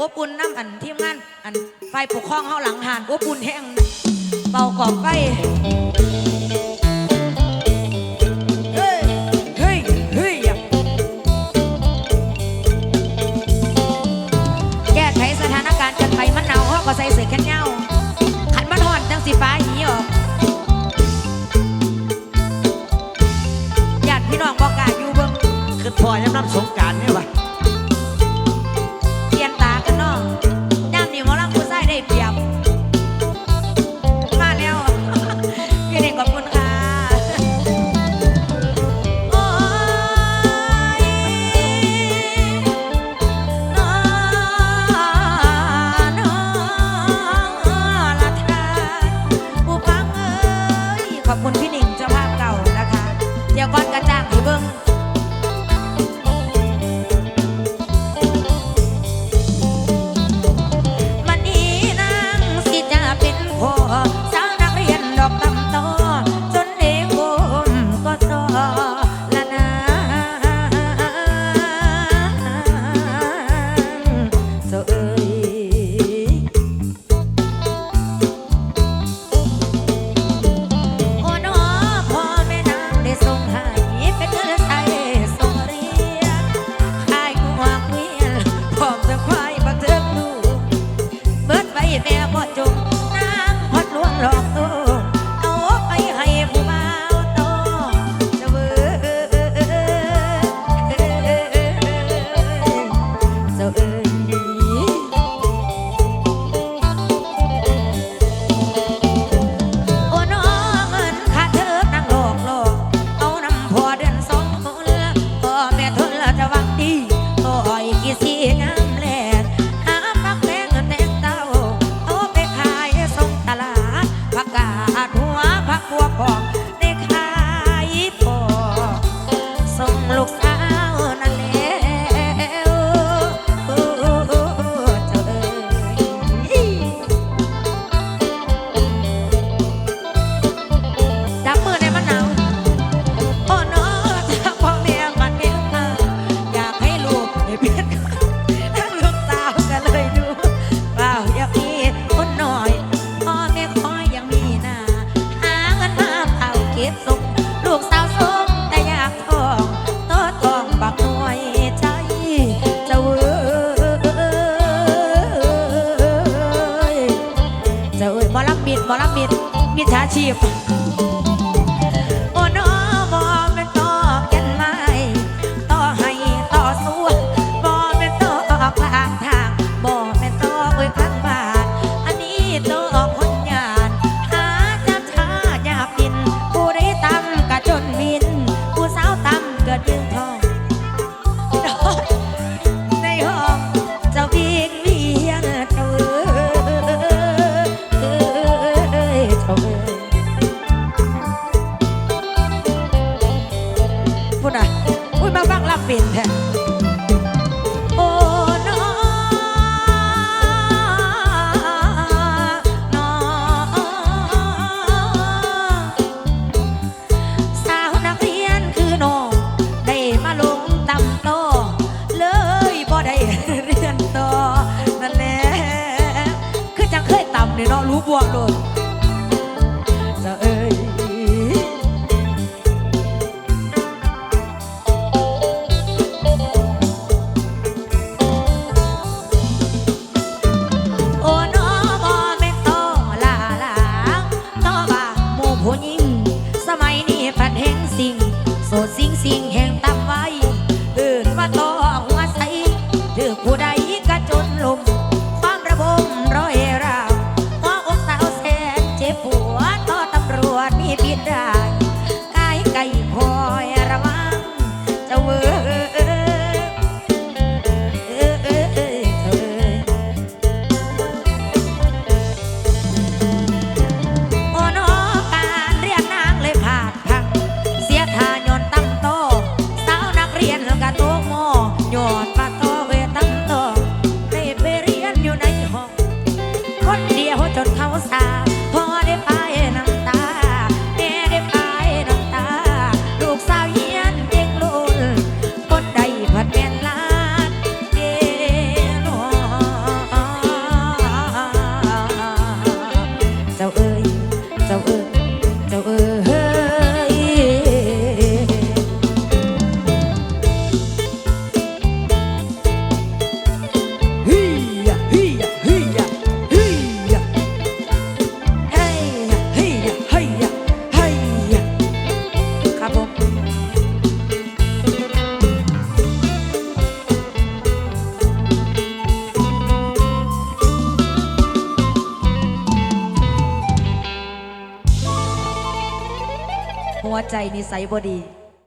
อบอุ่น้ำอันทีมงานอันไฟปกครองเฮาหลังหานอบอุ่แห้งเป่ากอบไฟก็ใส่เสื้อแขนยาวขันมันอนจังสีฟ้าหีออกญาติพี่น้องบอกกาอยู่เบิ่งคือพอย้น้ำสง never มิจฉ เป็นแท้โอ้น้อน้สาวนักเรียนคือน้องได้มาลงตำต่อเลยบ่ได้เรียนต่อนั่นแหละคือจังเคยตำเนยเนาะรู้บวกโลด gozar. ใจนิสัยบ่ดี